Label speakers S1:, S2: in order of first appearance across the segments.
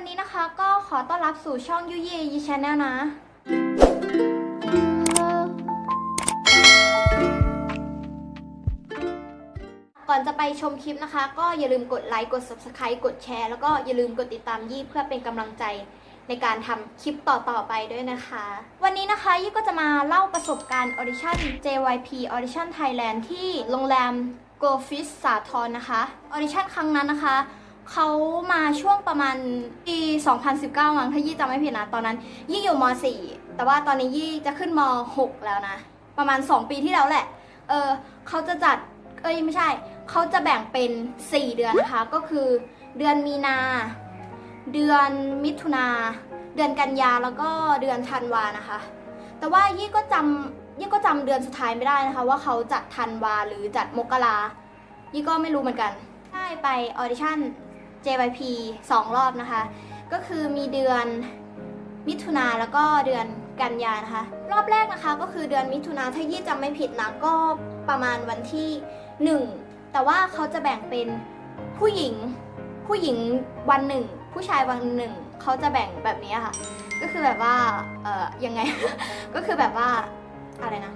S1: วันนี้นะคะก็ขอต้อนรับสู่ช่องยุยยยีชาแนลนะ ก่อนจะไปชมคลิปนะคะ ก็อย่าลืมกดไลค์ กด subscribe กดแชร์ แล้วก็อย่าลืมกดติดตามยี่เพื่อเป็นกำลังใจในการทำคลิปต่อ ๆ ไปด้วยนะคะ วันนี้นะคะยี่ก็จะมาเล่าประสบการณ์ audition JYP audition Thailand ที่โรงแรม Go f i s สาทรนะคะ audition ครั้งนั้นนะคะ เขามาช่วงประมาณปี 2019 มั้งถ้ายี่จำไม่ผิดนะ ตอนนั้น ยี่อยู่ม .4 แต่ว่าตอนนี้ยี่จะขึ้นม .6 แล้วนะ ประมาณ 2 ปีที่แล้วแหละ เออเขาจะจัด เอ้ยไม่ใช่ เขาจะแบ่งเป็น 4 เดือนนะคะ ก็คือเดือนมีนา เดือนมิถุนา เดือนกันยา แล้วก็เดือนธันวานะคะ แต่ว่ายี่ก็จำยี่ก็จำเดือนสุดท้ายไม่ได้นะคะ ว่าเขาจัดธันวาหรือจัดมกรายี่ก็ไม่รู้เหมือนกัน ได้ไปออดิชั่น JYP 2 รอบนะคะ ก็คือมีเดือนมิถุนาแล้วก็เดือนกันยานะคะ รอบแรกนะคะก็คือเดือนมิถุนาถ้ายี่จำไม่ผิดนะก็ประมาณวันที่ 1 แต่ว่าเขาจะแบ่งเป็นผู้หญิงผู้หญิงวันหนึ่ง ผู้ชายวันหนึ่งเขาจะแบ่งแบบนี้ค่ะ ก็คือแบบว่าเอ่อยังไง ก็คือแบบว่าอะไรนะ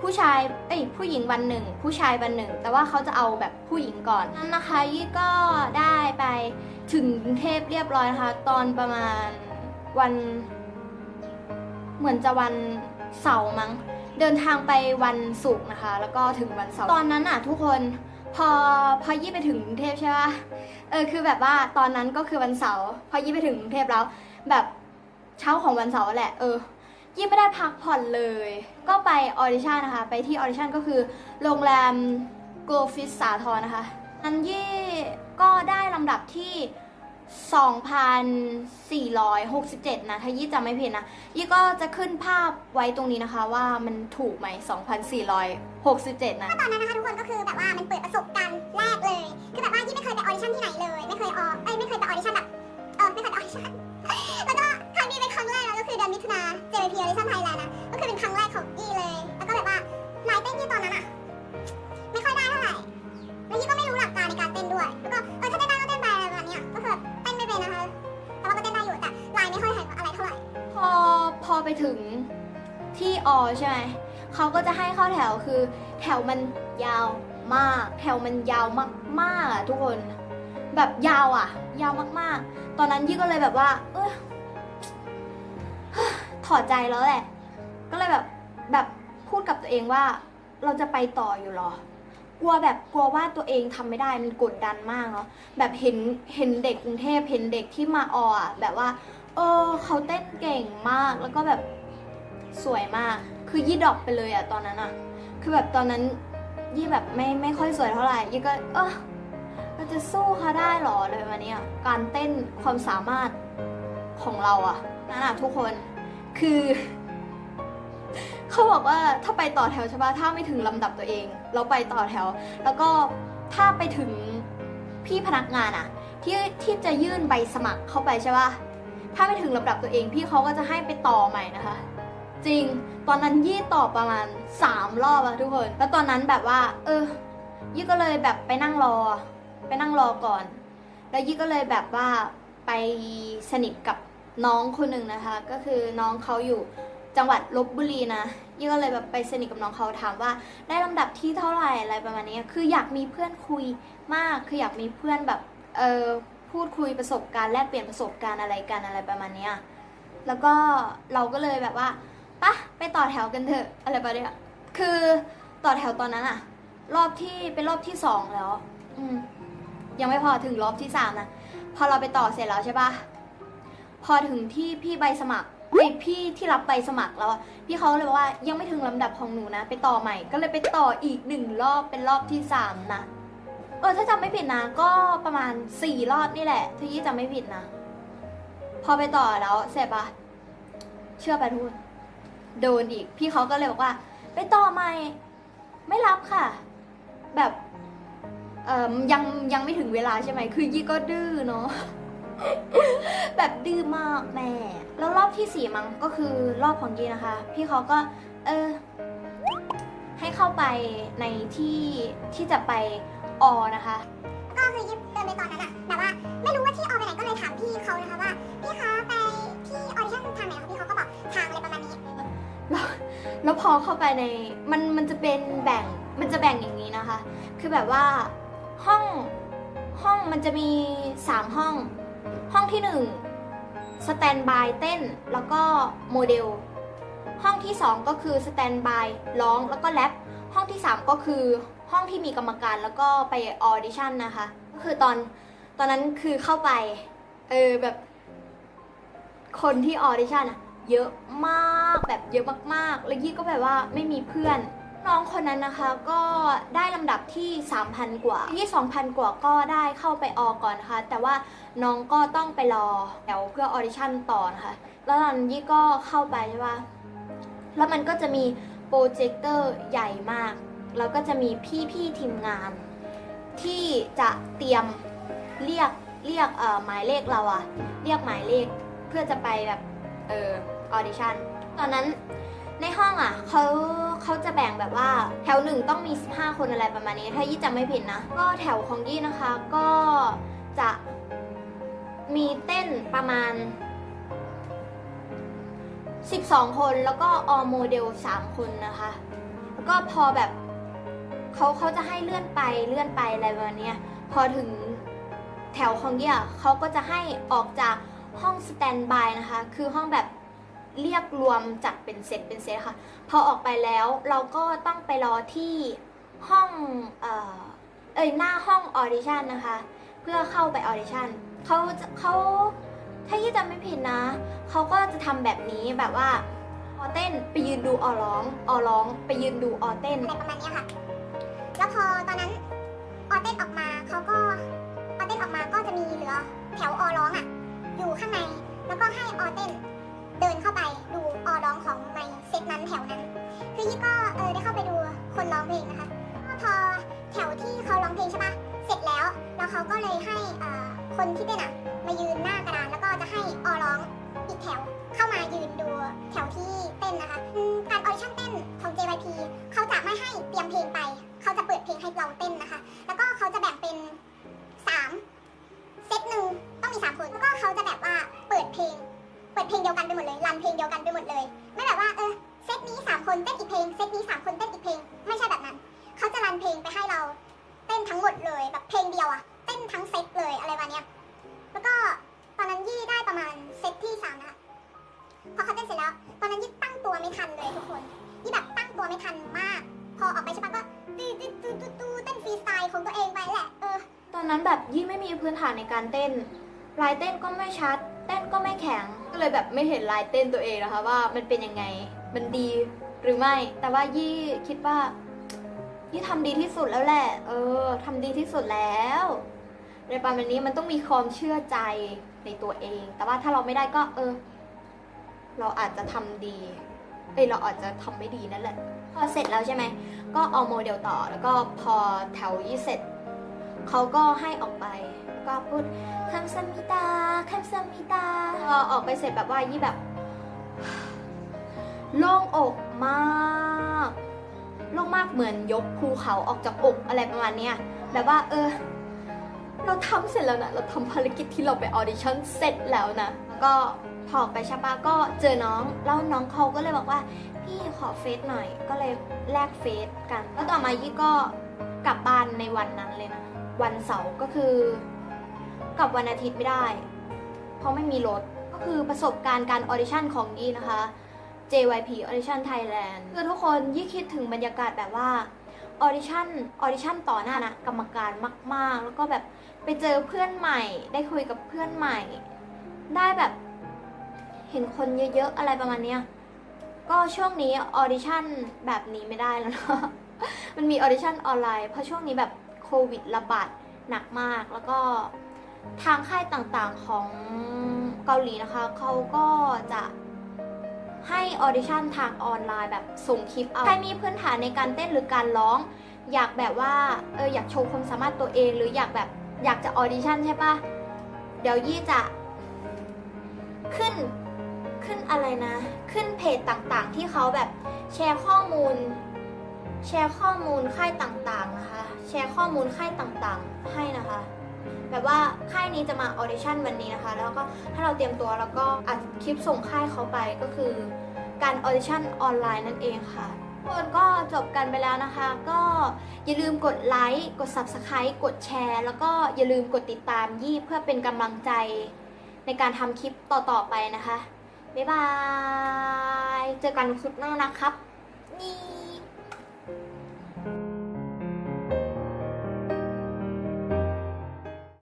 S1: ผู้ชายเอ้ยผู้หญิงวันหนึ่ง ผู้ชายวันหนึ่ง แต่ว่าเขาจะเอาแบบผู้หญิงก่อนนั่นนะคะยี่ก็ได้ไปถึงกรุงเทพเรียบร้อยนะคะตอนประมาณวัน เหมือนจะวันเสาร์มั้งเดินทางไปวันศุกร์นะคะ แล้วก็ถึงวันเสาร์ตอนนั้นอะทุกคนพอพอยี่ไปถึงกรุงเทพใช่ปะเออคือแบบว่าตอนนั้นก็คือวันเสาร์พอยี่ไปถึงกรุงเทพแล้ว แบบเช้าของวันเสาร์แหละ เออ ยี่ไม่ได้พักผ่อนเลย ก็ไปออดิชั่นนะคะ ไปที่ออดิชั่นก็คือโรงแรม Go Fish สาทรนะคะนั้นยี่ก็ได้ลำดับที่ 2,467 นะถ้ายี่จำไม่ผิดนะ ยี่ก็จะขึ้นภาพไว้ตรงนี้นะคะ ว่ามันถูกไหม 2,467 นะ
S2: ตอนนั้นนะคะทุกคนก็คือแบบว่ามันเปิดประสบการณ์แรกเลย คือแบบว่ายี่ไม่เคยไปออดิชั่นที่ไหนเลย ไม่เคยออเอ้ยไม่เคยไปออดิชั่นแบบ เออไม่เคยไปออดิชั่น ถุนา JYP Audition Thailand นะ ก็คือเป็นครั้งแรกของยี่เลย แล้วก็แบบว่าลายเต้นยี่ตอนนั้นอะไม่ค่อยได้เท่าไหร่ แล้วยี่ก็ไม่รู้หลักการในการเต้นด้วย แล้วก็เออถ้าเต้นได้ก็เต้นไปอะไรประมาณเนี้ยก็คือแบบเต้นไม่เป็นนะคะ แต่ว่าก็เต้นได้อยู่แต่ลายไม่ค่อยแข็งอะไรเท่าไหร่
S1: พอพอไปถึงที่ออใช่ไหมเขาก็จะให้เข้าแถวคือ แถวมันยาวมาก แถวมันยาวมากๆอะทุกคน แบบยาวอะ ยาวมากๆ ตอนนั้นยี่ก็เลยแบบว่า เออ ถอดใจแล้วแหละ ก็เลยแบบแบบพูดกับตัวเองว่า เราจะไปต่ออยู่หรอ กลัวแบบกลัวว่าตัวเองทำไม่ได้มันกดดันมากเนาะแบบเห็นเห็นเด็กกรุงเทพเห็นเด็กที่มาออะแบบว่า เออเขาเต้นเก่งมากแล้วก็แบบสวยมาก คือยี่ดอปไปเลยอะตอนนั้นอะคือแบบตอนนั้นยี่แบบไม่ไม่ค่อยสวยเท่าไหร่ยี่ก็เออเราจะสู้เขาได้หรอเลยวันนี้การเต้นความสามารถของเราอะนั่นอะทุกคน คือ เขาบอกว่าถ้าไปต่อแถวใช่ปะถ้าไม่ถึงลำดับตัวเอง เราไปต่อแถว แล้วก็ถ้าไปถึงพี่พนักงานอะที่ที่จะยื่นใบสมัครเข้าไปใช่ปะถ้าไม่ถึงลำดับตัวเอง พี่เขาก็จะให้ไปต่อใหม่นะคะ จริงตอนนั้นยี่ต่อประมาณ3รอบอะทุกคน แล้วตอนนั้นแบบว่า เออ ยี่ก็เลยแบบไปนั่งรอ ไปนั่งรอก่อน แล้วยี่ก็เลยแบบว่าไปสนิทกับ น้องคนหนึ่งนะคะ ก็คือน้องเขาอยู่จังหวัดลบบุรีนะยี่ก็เลยแบบไปสนิทกับน้องเขาถามว่า ได้ลำดับที่เท่าไหร่อะไรประมาณนี้ คืออยากมีเพื่อนคุยมาก คืออยากมีเพื่อนแบบเออพูดคุยประสบการณ์แลกเปลี่ยนประสบการณ์อะไรกันอะไรประมาณนี้แล้วก็เราก็เลยแบบว่าปะไปต่อแถวกันเถอะอะไรประมาณนี้คือต่อแถวตอนนั้นอะรอบที่เป็นรอบที่สองแล้ว อืมยังไม่พอถึงรอบที่สามนะพอเราไปต่อเสร็จแล้วใช่ปะ พอถึงที่พี่ใบสมัครไอยพี่ที่รับใบสมัครแล้วอะพี่เขาเลยบอกว่ายังไม่ถึงลำดับของหนูนะ ไปต่อใหม่ ก็เลยไปต่ออีกหนึ่งรอบเป็นรอบที่สามนะเออถ้าจำไม่ผิดนะ ก็ประมาณสี่รอบนี่แหละถ้ายี่จำไม่ผิดนะ พอไปต่อแล้วเสร็จปะเชื่อไปทุกคนโดนอีก พี่เขาก็เลยบอกว่า ไปต่อใหม่ไม่รับค่ะ แบบเออยังยังไม่ถึงเวลาใช่ไหมคือยี่ก็ดื้อเนาะ แบบดื้อมากแม่ แล้วรอบที่สี่มั้งก็คือรอบของยีนะคะ พี่เขาก็ เออ ให้เข้าไปในที่ที่จะไปออนะคะ
S2: ก็คือยิบเดินไปตอนนั้นอะแบบว่าไม่รู้ว่าที่ออไปไหนก็เลยถามพี่เขานะคะว่าพี่คะไปที่ออดิชั่นทางไหนคะพี่เขาก็บอกทางอะไรประมาณนี้
S1: แล้วแล้วพอเข้าไปในมันมันจะเป็นแบ่งมันจะแบ่งอย่างนี้นะคะ คือแบบว่าห้องห้องมันจะมีสามห้อง ห้องที่1สแตนบายเต้นแล้วก็โมเดล ห้องที่ 2 ก็คือสแตนบายร้องแล้วก็แรปห้องที่ 3 ก็คือห้องที่มีกรรมการแล้วก็ไปออดิชั่นนะคะ ก็คือตอนตอนนั้นคือเข้าไป เออแบบ คนที่ออดิชั่นอะเยอะมากแบบเยอะมากๆ แล้วยี่ก็แบบว่าไม่มีเพื่อน น้องคนนั้นนะคะก็ได้ลำดับที่ 3,000 กว่ายี่2,000 กว่าก็ได้เข้าไปออก่อนนะคะ แต่ว่าน้องก็ต้องไปรอแถวเพื่อออดิชั่นต่อนะคะแล้วตอนยี่ก็เข้าไปใช่ปะแล้วมันก็จะมีโปรเจคเตอร์ใหญ่มาก แล้วก็จะมีพี่ๆทีมงาน ที่จะเตรียมเรียกเรียกเอ่อหมายเลขเราอะเรียกหมายเลขเพื่อจะไปแบบเออออดิชั่นตอนนั้น ในห้องอะเขาเขาจะแบ่งแบบว่าแถวหนึ่งต้องมี 15 คนอะไรประมาณนี้ ถ้ายี่จำไม่ผิดนะ ก็แถวของยี่นะคะก็จะมีเต้นประมาณ 12 คนแล้วก็ออโมเดล 3 คนนะคะ แล้วก็พอแบบเขาเขาจะให้เลื่อนไปเลื่อนไปอะไรประมาณนี้พอถึงแถวของเยี่ยเขาก็จะให้ออกจากห้องสแตนบายนะคะ คือห้องแบบ เรียกรวมจัดเป็นเซตเป็นเซตค่ะ พอออกไปแล้วเราก็ต้องไปรอที่ห้องเอ่อเอ้ยหน้าห้องออดิชั่นนะคะ เพื่อเข้าไปออดิชั่นเขาเขาถ้ายี่จำไม่ผิดนะเขาก็จะทำแบบนี้แบบว่าออเต้นไปยืนดูออร้องออร้อง ไปยืนดูออเต้น
S2: อะไรประมาณนี้ค่ะ แล้วพอตอนนั้นออเต้นออกมาเขาก็ออเต้นออกมาก็จะมีเหลือแถวออร้องอะอยู่ข้างในแล้วก็ให้ออเต้น เดินเข้าไปดูออร้องของในเซตนั้นแถวนั้น คือยี่ก็เออได้เข้าไปดูคนร้องเพลงนะคะก็พอแถวที่เขาร้องเพลงใช่ปะเสร็จแล้วแล้วเขาก็เลยให้คนที่เต้นอะมายืนหน้ากระดานแล้วก็จะให้ออร้องอีกแถวเข้ามายืนดูแถวที่เต้นนะคะการออดิชั่นเต้นของ JYP เขาจะไม่ให้เตรียมเพลงไป เขาจะเปิดเพลงให้เราเต้นนะคะ แล้วก็เขาจะแบ่งเป็น 3 เซตหนึ่งต้องมี 3 คนแล้วก็เขาจะแบบว่าเปิด เพลงเดเพลงเดียวกันไปหมดเลยรันเพลงเดียวกันไปหมดเลย ไม่แบบว่าเออเซตนี้3คนเต้นอีกเพลงเซตนี้3คนเต้นอีกเพลง ไม่ใช่แบบนั้นเขาจะรันเพลงไปให้เราเต้นทั้งหมดเลยแบบเพลงเดียวอะเต้นทั้งเซตเลยอะไรประเนี้ยแล้วก็ตอนนั้นยี่ได้ประมาณเซตที่สามนะคะพอเขาเต้นเสร็จแล้ว ตอนนั้นยี่ตั้งตัวไม่ทันเลยทุกคนยี่แบบตั้งตัวไม่ทันมาก พอออกไปใช่ปะก็ตื้อตื้อตื้อตื้อตื้อเต้นฟรีสไตล์ของตัวเองไปแหละเออ
S1: ตอนนั้นแบบยี่ไม่มีพื้นฐานในการเต้นลายเต้นก็ไม่ชัด ก็ไม่แข็งก็เลยแบบไม่เห็นลายเต้นตัวเองนะคะว่ามันเป็นยังไงมันดีหรือไม่ แต่ว่ายี่คิดว่ายี่ทำดีที่สุดแล้วแหละ เออทำดีที่สุดแล้วในประมาณนี้มันต้องมีความเชื่อใจในตัวเอง แต่ว่าถ้าเราไม่ได้ก็ เออ เราอาจจะทำดีเอ้ยเราอาจจะทำไม่ดีนั่นแหละ พอเสร็จแล้วใช่ไหม ก็เอาโมเดลต่อ แล้วก็พอแถวยี่เสร็จ เขาก็ให้ออกไป ก็พูดคำสมิตาคำสมิตา พอออกไปเสร็จแบบว่ายี่แบบ โล่งอกมากโล่งมากเหมือนยกภูเขาออกจากอกอะไรประมาณเนี้ยแบบว่า เออ เราทำเสร็จแล้วนะเราทำภารกิจที่เราไปออดิชั่นเสร็จแล้วนะแล้วก็พอไปใช่ปะก็เจอน้องแล้วน้องเขาก็เลยบอกว่า พี่ขอเฟซหน่อยก็เลยแลกเฟซกัน แล้วต่อมายี่ก็กลับบ้านในวันนั้นเลยนะวันเสาร์ก็คือกลับวันอาทิตย์ไม่ได้ เพราะไม่มีรถ ก็คือประสบการณ์การออดิชั่นของยี่นะคะ JYP Audition Thailand คือทุกคนยี่คิดถึงบรรยากาศแบบว่าออดิชั่นออดิชั่นต่อหน้านะกรรมการมาก ๆ แล้วก็แบบไปเจอเพื่อนใหม่ ได้คุยกับเพื่อนใหม่ ได้แบบเห็นคนเยอะๆ อะไรประมาณเนี้ยก็ช่วงนี้ออดิชั่นแบบนี้ไม่ได้แล้วเนาะมันมีออดิชั่นออนไลน์เพราะช่วงนี้แบบโควิดระบาดหนักมาก แล้วก็ทางค่ายต่างๆของ เกาหลีนะคะเขาก็จะให้ออดิชั่นทางออนไลน์แบบส่งคลิปเอาใครมีพื้นฐานในการเต้นหรือการร้อง อยากแบบว่าเอออยากโชว์ความสามารถตัวเอง หรืออยากแบบอยากจะออดิชั่นใช่ปะเดี๋ยวยี่จะขึ้นขึ้นอะไรนะ ขึ้นเพจต่างๆ ที่เขาแบบแชร์ข้อมูล แชร์ข้อมูลค่ายต่างๆนะคะ แชร์ข้อมูลค่ายต่างๆ ให้นะคะ แบบว่าค่ายนี้จะมาออเดชั่นวันนี้นะคะ แล้วก็ถ้าเราเตรียมตัวแล้วก็อัดคลิปส่งค่ายเขาไปก็คือ การออเดชั่นออนไลน์นั่นเองค่ะทุกคนก็จบกันไปแล้วนะคะ ก็อย่าลืมกดไลค์กด Subscribe กดแชร์ แล้วก็อย่าลืมกดติดตามยี่เพื่อเป็นกำลังใจในการทำคลิปต่อๆไปนะคะ บ๊ายบาย เจอกันคลิปหน้านะครับ นี่